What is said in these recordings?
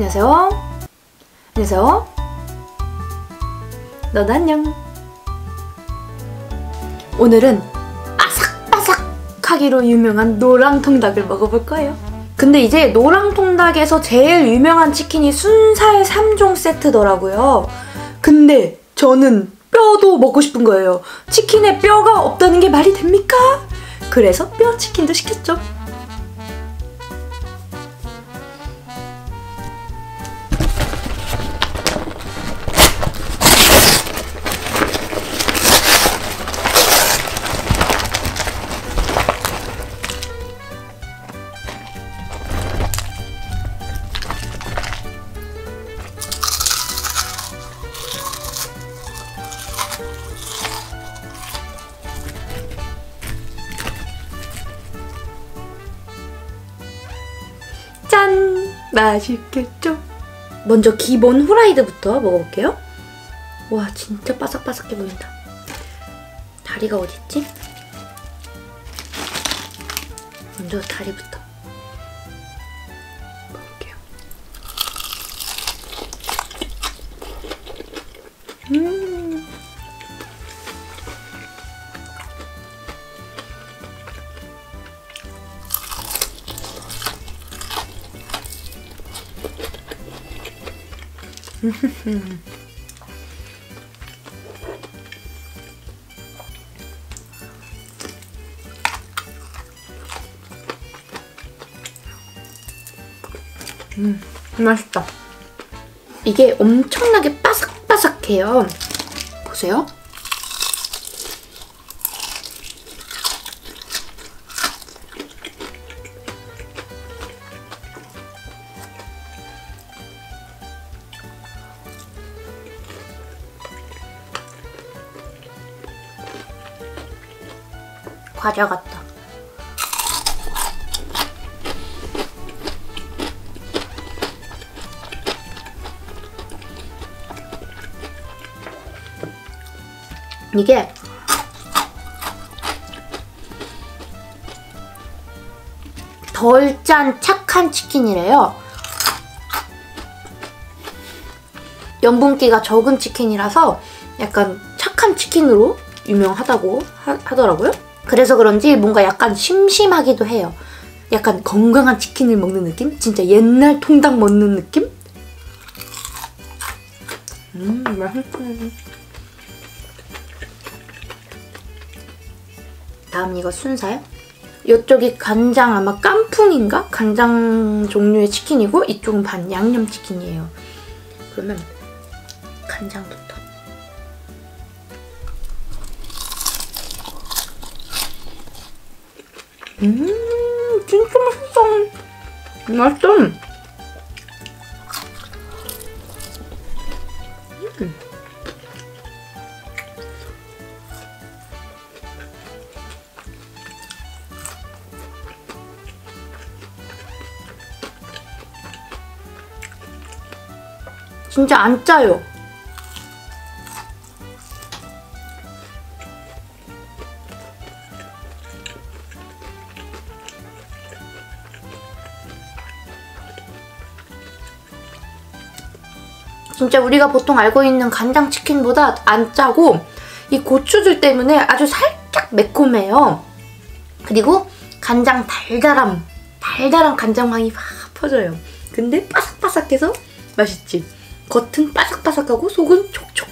안녕하세요. 안녕하세요. 너도 안녕. 오늘은 아삭아삭하기로 유명한 노랑통닭을 먹어볼 거예요. 근데 이제 노랑통닭에서 제일 유명한 치킨이 순살 3종 세트더라고요. 근데 저는 뼈도 먹고 싶은 거예요. 치킨에 뼈가 없다는 게 말이 됩니까? 그래서 뼈 치킨도 시켰죠. 맛있겠죠? 먼저 기본 후라이드부터 먹어볼게요. 와 진짜 바삭바삭해 보인다. 다리가 어딨지? 먼저 다리부터 음, 맛있다. 이게 엄청나게 바삭바삭해요. 보세요. 과자 같다. 이게 덜 짠 착한 치킨이래요. 염분기가 적은 치킨이라서 약간 착한 치킨으로 유명하다고 하, 하더라고요. 그래서 그런지 뭔가 약간 심심하기도 해요. 약간 건강한 치킨을 먹는 느낌? 진짜 옛날 통닭 먹는 느낌? 음, 맛있어. 다음 이거 순살. 이쪽이 간장 아마 깐풍인가? 간장 종류의 치킨이고 이쪽은 반 양념 치킨이에요. 그러면 간장부터. 음, 진짜 맛있어. 맛있어. 음. 진짜 안 짜요. 진짜 우리가 보통 알고 있는 간장치킨보다 안 짜고 이 고추들 때문에 아주 살짝 매콤해요. 그리고 간장 달달함, 달달한 간장향이 확 퍼져요. 근데 바삭바삭해서 맛있지. 겉은 바삭바삭하고 속은 촉촉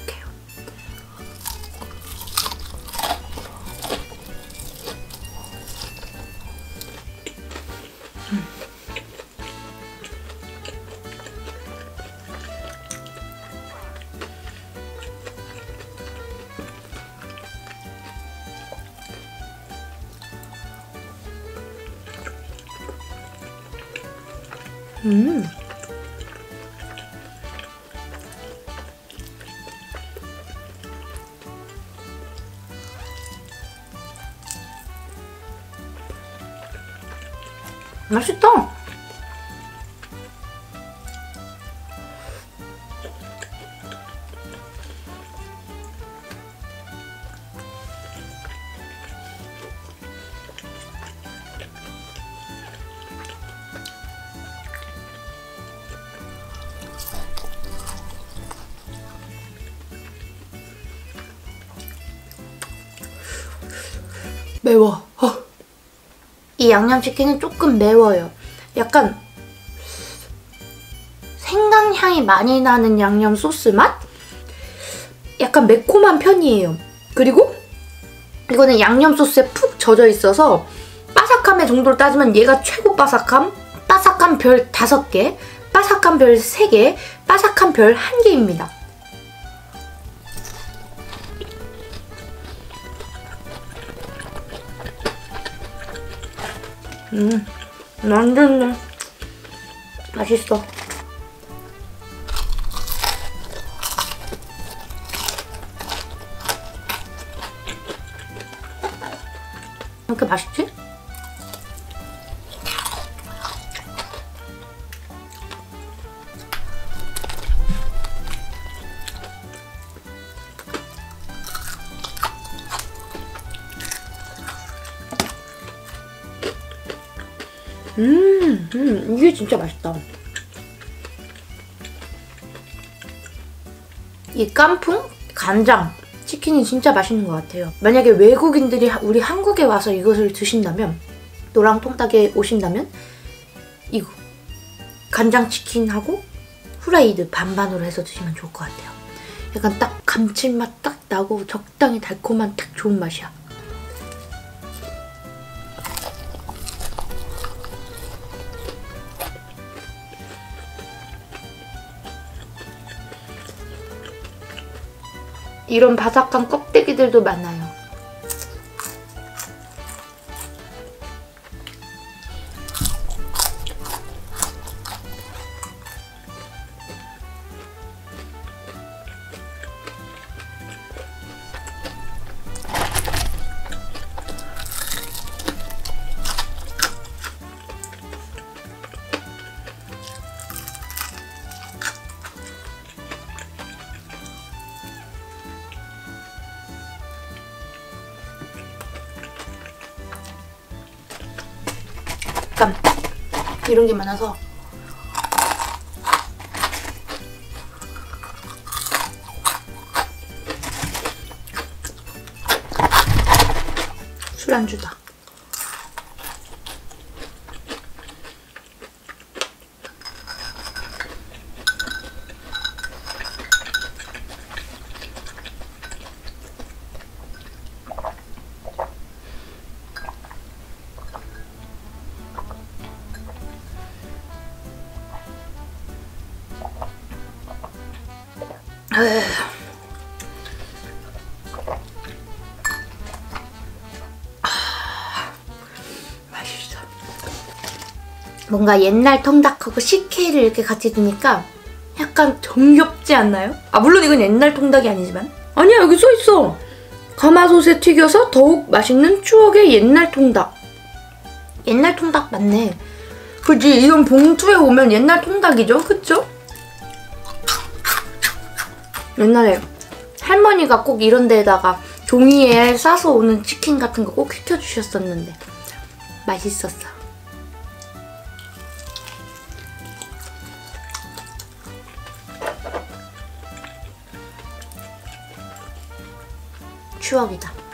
음. 맛있다. 매워. 어. 이 양념치킨은 조금 매워요. 약간 생강향이 많이 나는 양념 소스 맛? 약간 매콤한 편이에요. 그리고 이거는 양념 소스에 푹 젖어 있어서 바삭함의 정도로 따지면 얘가 최고 바삭함, 바삭한 별 5개, 바삭한 별 3개, 바삭한 별 1개입니다. 음, 완전 맛있어. 이렇게 맛있지? 음, 음, 이게 진짜 맛있다. 이 깐풍, 간장, 치킨이 진짜 맛있는 것 같아요. 만약에 외국인들이 우리 한국에 와서 이것을 드신다면 노랑 통닭에 오신다면 이거 간장치킨하고 후라이드 반반으로 해서 드시면 좋을 것 같아요. 약간 딱 감칠맛 딱 나고 적당히 달콤한 딱 좋은 맛이야. 이런 바삭한 껍데기들도 많아요. 약간 이런 게 많아서 술안주다. 맛있어. 뭔가 옛날 통닭하고 식혜를 이렇게 같이 드니까 약간 정겹지 않나요? 아 물론 이건 옛날 통닭이 아니지만 아니야 여기 써있어 가마솥에 튀겨서 더욱 맛있는 추억의 옛날 통닭 옛날 통닭 맞네 그지 이런 봉투에 오면 옛날 통닭이죠 그쵸? 옛날에 할머니가 꼭 이런 데다가 종이에 싸서 오는 치킨 같은 거 꼭 시켜주셨었는데 맛있었어. 추억이다.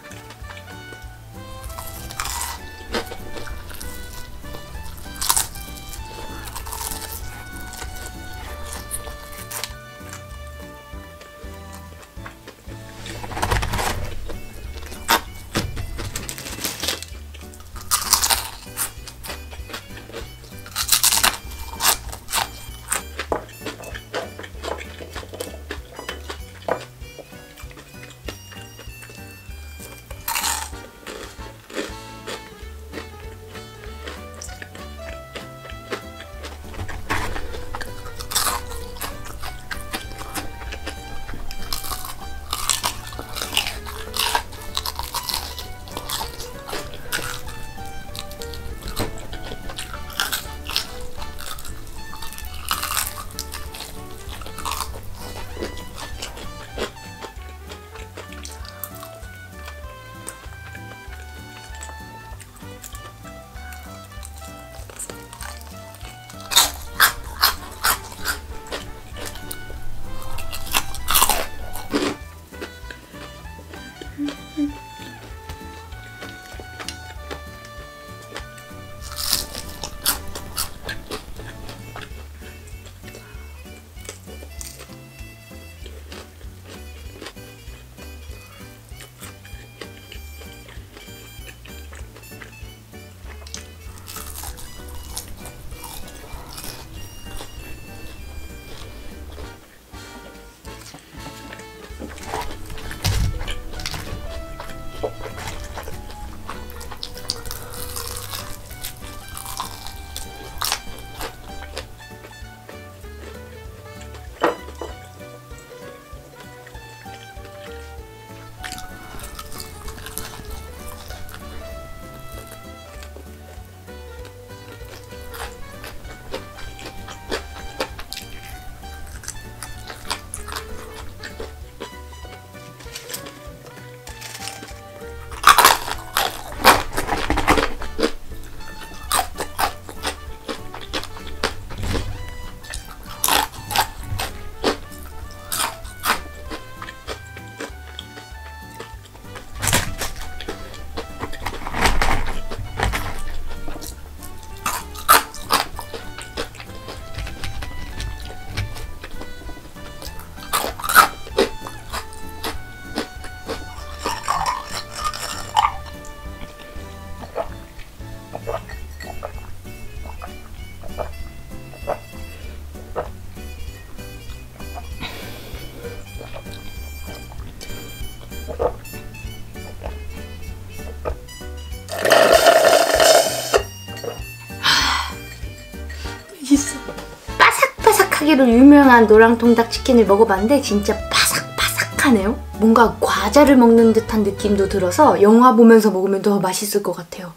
유명한 노랑통닭 치킨을 먹어봤는데 진짜 바삭바삭하네요. 뭔가 과자를 먹는 듯한 느낌도 들어서 영화 보면서 먹으면 더 맛있을 것 같아요.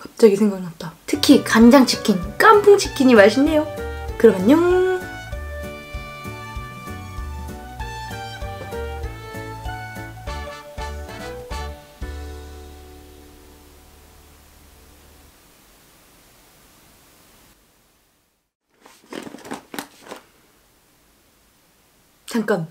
갑자기 생각났다. 특히 간장치킨, 깐풍치킨이 맛있네요. 그럼 안녕! 잠깐